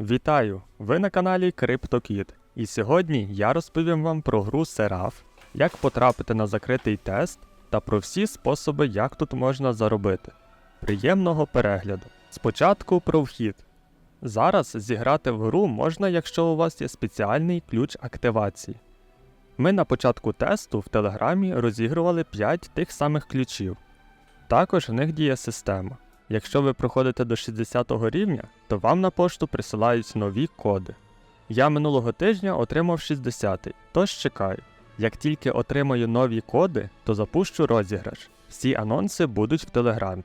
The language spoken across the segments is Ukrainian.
Вітаю! Ви на каналі CryptoKid. І сьогодні я розповім вам про гру Seraph, як потрапити на закритий тест та про всі способи, як тут можна заробити. Приємного перегляду. Спочатку про вхід. Зараз зіграти в гру можна, якщо у вас є спеціальний ключ активації. Ми на початку тесту в Телеграмі розігрували 5 тих самих ключів. Також в них діє система. Якщо ви проходите до 60 рівня, то вам на пошту присилають нові коди. Я минулого тижня отримав 60, тож чекаю. Як тільки отримаю нові коди, то запущу розіграш. Всі анонси будуть в Телеграмі.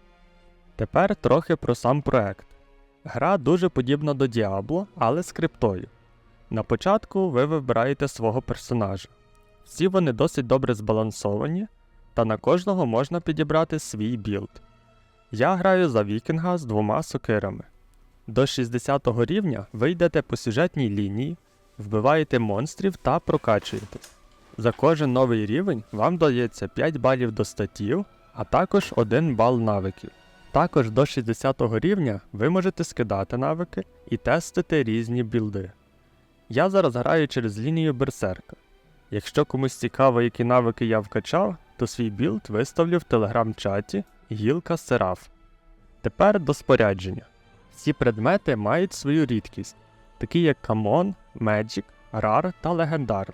Тепер трохи про сам проект. Гра дуже подібна до Diablo, але з криптою. На початку ви вибираєте свого персонажа. Всі вони досить добре збалансовані, та на кожного можна підібрати свій білд. Я граю за вікінга з двома сокирами. До 60 рівня ви йдете по сюжетній лінії, вбиваєте монстрів та прокачуєтесь. За кожен новий рівень вам дається 5 балів до статів, а також 1 бал навиків. Також до 60 рівня ви можете скидати навики і тестити різні білди. Я зараз граю через лінію берсерка. Якщо комусь цікаво, які навики я вкачав, то свій білд виставлю в телеграм-чаті гілка Сераф. Тепер до спорядження. Всі предмети мають свою рідкість, такі як Камон, Magic, Рар та Легендар.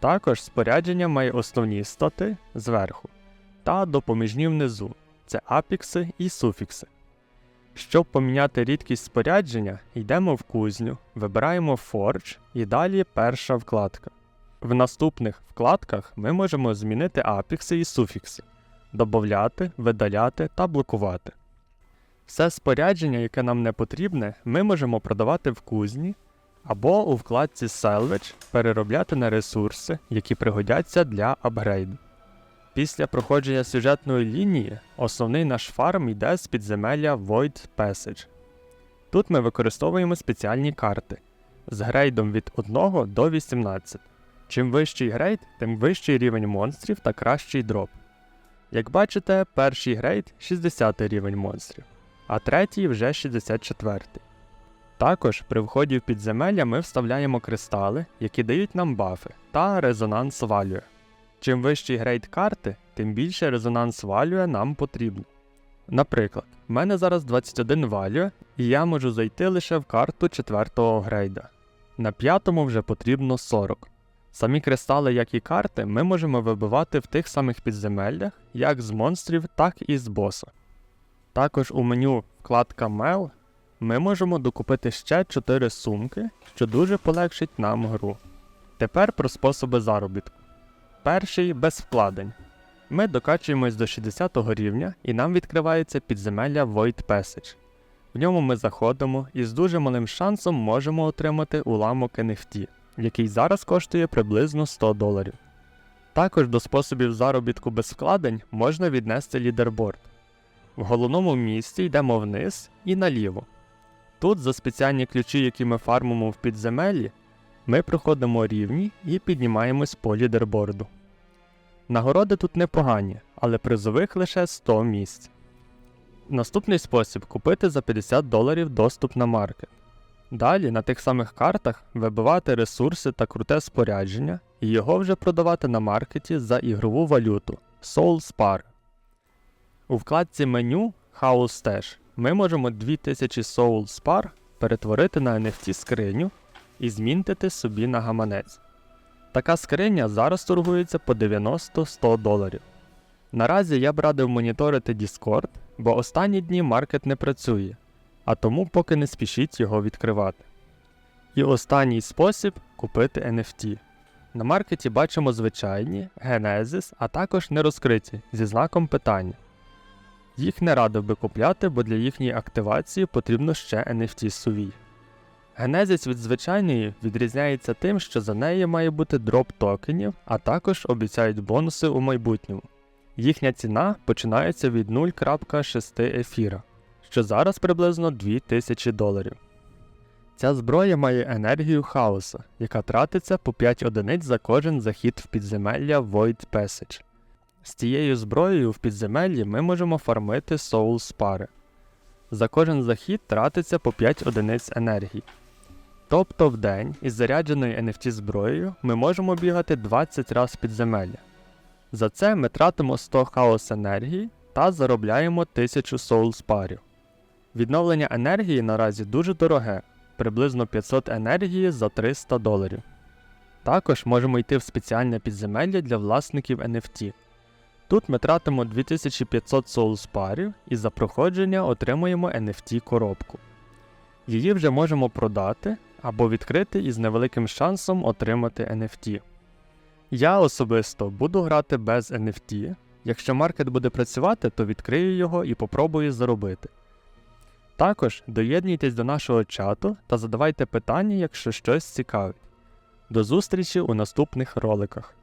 Також спорядження має основні стати зверху та допоміжні внизу це апікси і суфікси. Щоб поміняти рідкість спорядження, йдемо в кузню, вибираємо Forge і далі перша вкладка. В наступних вкладках ми можемо змінити апікси і суфікси, додати, видаляти та блокувати. Все спорядження, яке нам не потрібне, ми можемо продавати в кузні або у вкладці Salvage переробляти на ресурси, які пригодяться для апгрейду. Після проходження сюжетної лінії основний наш фарм йде з підземелля Void Passage. Тут ми використовуємо спеціальні карти з грейдом від 1 до 18. Чим вищий грейд, тим вищий рівень монстрів та кращий дроп. Як бачите, перший грейд 60 рівень монстрів, а третій вже 64. Також при вході в підземелля ми вставляємо кристали, які дають нам бафи та резонанс валює. Чим вищий грейд карти, тим більше резонанс валює нам потрібно. Наприклад, в мене зараз 21 валює, і я можу зайти лише в карту 4 грейда. На п'ятому вже потрібно 40. Самі кристали, як і карти, ми можемо вибивати в тих самих підземеллях, як з монстрів, так і з боса. Також у меню вкладка Мел ми можемо докупити ще 4 сумки, що дуже полегшить нам гру. Тепер про способи заробітку. Перший без вкладень. Ми докачуємось до 60 рівня і нам відкривається підземелля Void Passage. В ньому ми заходимо і з дуже малим шансом можемо отримати уламок NFT, який зараз коштує приблизно 100 доларів. Також до способів заробітку без вкладень можна віднести лідерборд. В головному місці йдемо вниз і наліво. Тут за спеціальні ключі, які ми фармимо в підземеллі, ми проходимо рівні і піднімаємось по лідерборду. Нагороди тут непогані, але призових лише 100 місць. Наступний спосіб купити за 50 доларів доступ на маркет. Далі на тих самих картах вибивати ресурси та круте спорядження і його вже продавати на маркеті за ігрову валюту Soul Spar. У вкладці меню House Stash ми можемо 2000 Soul Spar перетворити на NFT скриню і змінтити собі на гаманець. Така скриня зараз торгується по 90-100 доларів. Наразі я б радив моніторити Discord, бо останні дні маркет не працює, а тому поки не спішіть його відкривати. І останній спосіб купити NFT. На маркеті бачимо звичайні, Genesis, а також нерозкриті зі знаком питання. Їх не радив би купляти, бо для їхньої активації потрібно ще NFT сувій. Генезіс від звичайної відрізняється тим, що за неї має бути дроп токенів, а також обіцяють бонуси у майбутньому. Їхня ціна починається від 0.6 ефіра, що зараз приблизно 2000 доларів. Ця зброя має енергію хаоса, яка тратиться по 5 одиниць за кожен захід в підземелля Void Passage. З цією зброєю в підземеллі ми можемо фармити Soul Spare. За кожен захід тратиться по 5 одиниць енергії. Тобто в день із зарядженою NFT зброєю ми можемо бігати 20 разів підземелля. За це ми тратимо 100 хаос енергії та заробляємо 1000 соул парів. Відновлення енергії наразі дуже дороге, приблизно 500 енергії за 300 доларів. Також можемо йти в спеціальне підземелля для власників NFT. Тут ми тратимо 2500 Souls парів і за проходження отримуємо NFT коробку. Її вже можемо продати або відкрити із невеликим шансом отримати NFT. Я особисто буду грати без NFT. Якщо маркет буде працювати, то відкрию його і попробую заробити. Також доєднуйтесь до нашого чату та задавайте питання, якщо щось цікавить. До зустрічі у наступних роликах.